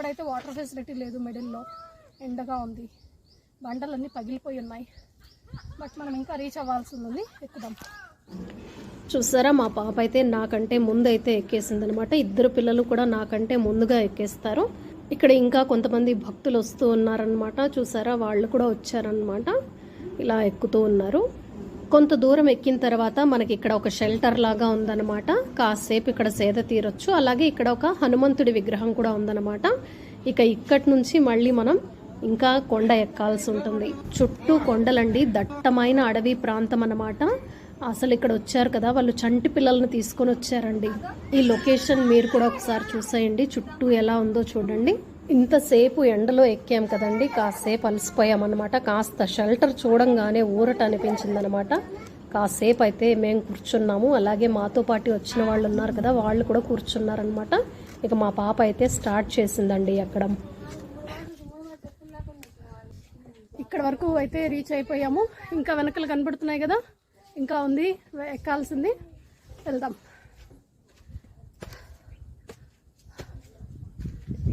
ఇప్పుడైతే water facility లేదు మిడిల్లో ఎండగా ఉంది. బండలన్నీ పగిలిపోయి ఉన్నాయి. బట్ మనం ఇంకా రీచ్ అవ్వాల్సి ఉంది. ఎక్కుదాం. చూసారా మా పాప అయితే నాకంటే ముందు అయితే ఎక్కేసింది అనమాట ఇద్దరు పిల్లలు కూడా నాకంటే ముందుగా ఎక్కేస్తారు. ఇక్కడ ఇంకా కొంతమంది భక్తులు వస్తూ ఉన్నారనమాట చూసారా వాళ్ళు కూడా వచ్చారనమాట ఇలా ఎక్కుతూ ఉన్నారు. కొంత దూరం ఎక్కిన తర్వాత మనకి ఇక్కడ ఒక షెల్టర్ లాగా ఉందన్నమాట. కాసేపు ఇక్కడ సేద తీరొచ్చు. అలాగే ఇక్కడ ఒక హనుమంతుడి విగ్రహం కూడా ఉందన్నమాట. ఇక ఇక్కడి నుంచి మళ్ళీ మనం ఇంకా కొండ ఎక్కాల్సి ఉంటుంది. చుట్టూ కొండలండి. దట్టమైన అడవి ప్రాంతం అన్నమాట. అసలు ఇక్కడ వచ్చారు కదా వాళ్ళు చంటి పిల్లల్ని తీసుకొని వచ్చారండి. ఈ లొకేషన్ మీరు కూడా ఒకసారి చూసేయండి. చుట్టూ ఎలా ఉందో చూడండి. ఇంతసేపు ఎండలో ఎక్కాం కదండి కాసేపు అలసిపోయామన్నమాట. కాస్త షెల్టర్ చూడంగానే ఊరట అనిపించిందనమాట కాసేపు అయితే మేము కూర్చున్నాము. అలాగే మాతో పాటు వచ్చిన వాళ్ళు ఉన్నారు కదా వాళ్ళు కూడా కూర్చున్నారనమాట ఇక మా పాప అయితే స్టార్ట్ చేసిందండి అక్కడ. ఇక్కడ వరకు అయితే రీచ్ అయిపోయాము. ఇంకా వెనకలు కనబడుతున్నాయి కదా ఇంకా ఉంది ఎక్కాల్సింది. వెళ్దాం.